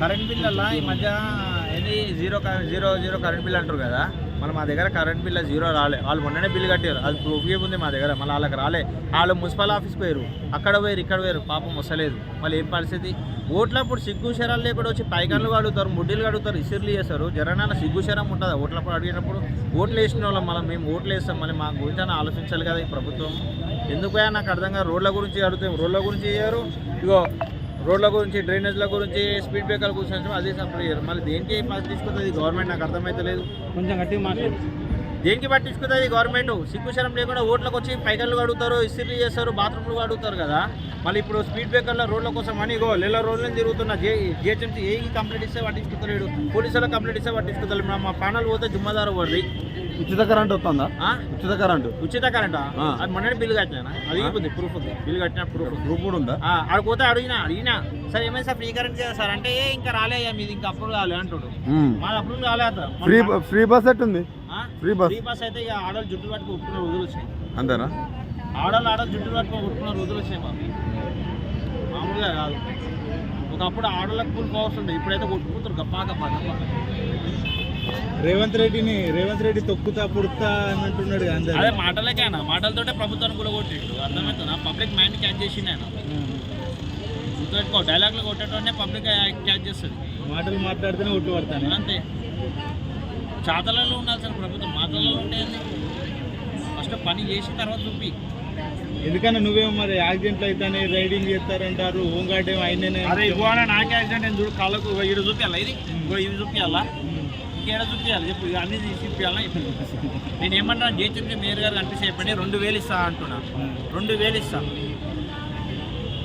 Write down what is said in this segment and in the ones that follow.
Current బిల్లల్లా ఈ మధ్య ఏది zero zero zero current bill అంటారు కదా. మళ్ళీ మా దగ్గర కరెంట్ బిల్ జీరో రాలే. వాళ్ళు మొన్ననే బిల్ కట్టారు అది ప్రూఫ్ ఉంది మా దగ్గర. మళ్ళీ వాళ్ళకి రాలే. వాళ్ళు మున్సిపల్ ఆఫీస్ పోయారు అక్కడ పోయారు ఇక్కడ పోయారు పాపం వస్తలేదు. మళ్ళీ ఏం పరిస్థితి? ఓట్లప్పుడు సిగ్గు శరాలు లేకుండా వచ్చి పైకన్లు అడుగుతారు ముడ్డీలు అడుగుతారు ఇసిర్లు చేస్తారు. జరనాన్న సిగ్గు శరం ఉంటుంది? ఓట్లప్పుడు అడిగినప్పుడు ఓట్లు వేసిన వాళ్ళం. మళ్ళీ మేము ఓట్లు వేస్తాం. మళ్ళీ మా గురించి ఆలోచించాలి కదా ఈ ప్రభుత్వం. ఎందుకు నాకు అర్థంగా రోడ్ల గురించి అడుగుతాం. రోడ్ల గురించి చేయరు ఇగో రోడ్ల గురించి డ్రైనేజ్ల గురించి స్పీడ్ బ్రేకర్ల గురించి అదే సప్లై చేయరు. మళ్ళీ దేనికి పాస్ తీసుకుంటుంది గవర్నమెంట్ నాకు అర్థమైతలేదు. కొంచెం గట్టిగా మాట్లాడు. దేనికి పట్టించుకుంటుంది గవర్నమెంట్ సిగ్గుశరం లేకుండా ఓట్లకు వచ్చి పైకళ్ళు అడుగుతారు ఇస్త్రీ చేస్తారు బాత్రూమ్లు అడుగుతారు కదా. మళ్ళీ ఇప్పుడు స్పీడ్ బ్రేకర్ల రోడ్ల కోసం అని ఇగో నెల రోజులు తిరుగుతున్న. జే జిహెచ్ఎంసీ ఏ కంప్లీట్ ఇస్తే పట్టించుకుంటలేడు పోలీసులకు కంప్లీట్ ఇస్తే పట్టించుకుంటారు మా పానాలు పోతే జుమ్మదారు పడి ఉచిత కరెంట్ వస్తుందా? ఉచిత కరెంటు. ఉచిత కరెంట్. అది మొన్న బిల్లు కట్టినా? అది ఉంది ప్రూఫ్ ఉంది. బిల్లు కట్టిన ప్రూఫ్ గ్రూప్ కూడా ఉందా? ఆడిపోతే అడిగినా అడిగినా సార్ ఏమైనా సార్? ఫ్రీ కరెంట్ చేయాలి సార్. అంటే "ఏ, ఇంకా రాలే మీది ఇంకా అప్రూవ్ కాలే అంటాడు. మాది అప్రూవ్ కాలే అత ఫ్రీ ఫ్రీ బస్ ఎట్టుంది? Free bus. ఫ్రీ బస్ అయితే ఇక ఆడలు జుట్టు పట్టుకు ఒప్పుకున్న రోజులు వచ్చినాయి అంతేనా? ఆడలు ఆడలు జుట్టు పట్టుకు ఒప్పుకున్న రోజులు వచ్చినాయి మాకు. మామూలుగా కాదు. ఒకప్పుడు ఆడలకు ఫుల్ పవర్స్ ఉండే. ఇప్పుడైతే కొట్టుకుంటారు గప్పా గప్పా గప్పా. రేవంత్ రెడ్డిని రేవంత్ రెడ్డి తొక్కుతా పుడుతా అని అంటున్నాడు అదే మాటలకే ఆయన. మాటలతోటే ప్రభుత్వాన్ని కూడా కొట్టిండు అర్థమవుతుందా పబ్లిక్ మైండ్ క్యాచ్ చేసిండు ఆయన. గుర్తుపెట్టుకో డైలాగ్లు కొట్టేటోనే పబ్లిక్ క్యాచ్ చేస్తుంది. మాటలు మాట్లాడితేనే ఒట్టు పడతాను. అంతే. చాతలలో ఉండాల్సిన ప్రభుత్వం. మాటలలో ఉంటే ఫస్ట్ పని చేసి తర్వాత చూపి. ఎందుకన్నా నువ్వేమో మరి యాక్సిడెంట్లు అయితేనే రైడింగ్ చేస్తారంటారు హోమ్ గార్డ్ ఏమో అయిననే అరే ఇవ్వాల నాకే యాక్సిడెంట్ నేను చూడు కాళ్ళకు ఇటు చూపించాలా ఇది? ఇంకో ఇవి చూపించాలా ఇంకేడ చూపించాలి చెప్పు ఇక అన్ని చూపించాలా నేను ఏమన్నా జేహెచ్ఎంసీ మేయర్ గారు కనిపిస్తే చెప్పండి రెండు వేలు ఇస్తా అంటున్నా. రెండు వేలు ఇస్తా.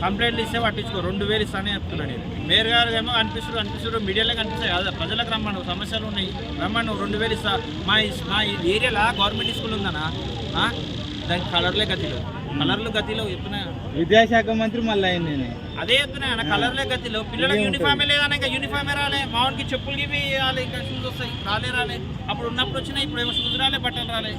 కంప్లైంట్లు ఇస్తే పట్టించుకో రెండు వేలు ఇస్తానే చెప్తున్నాను నేను. మేయర్ గారు ఏమో కనిపిస్తారు కనిపిస్తారు మీడియాలో కనిపిస్తాయి. కదా ప్రజలకు రమ్మను సమస్యలు ఉన్నాయి. రమ్మను రెండు వేలు ఇస్తా. మా మా ఈ ఏరియాలో గవర్నమెంట్ స్కూల్ ఉందనా? దానికి కలర్లే గతిలో. కలర్లు గతిలో చెప్తున్నా విద్యాశాఖ మంత్రి మళ్ళీ అయింది నేను? అదే చెప్తున్నా అన్న కలర్లే గతిలో. పిల్లలకి యూనిఫామే లేదన్న ఇంకా యూనిఫామే రాలే. మావానికి చెప్పులు గివి రాలే ఇంకా షూస్ వస్తాయి. రాలే రాలే. అప్పుడు ఉన్నప్పుడు వచ్చినాయి ఇప్పుడు ఏమో షూస్ రాలే. బట్టలు రాలే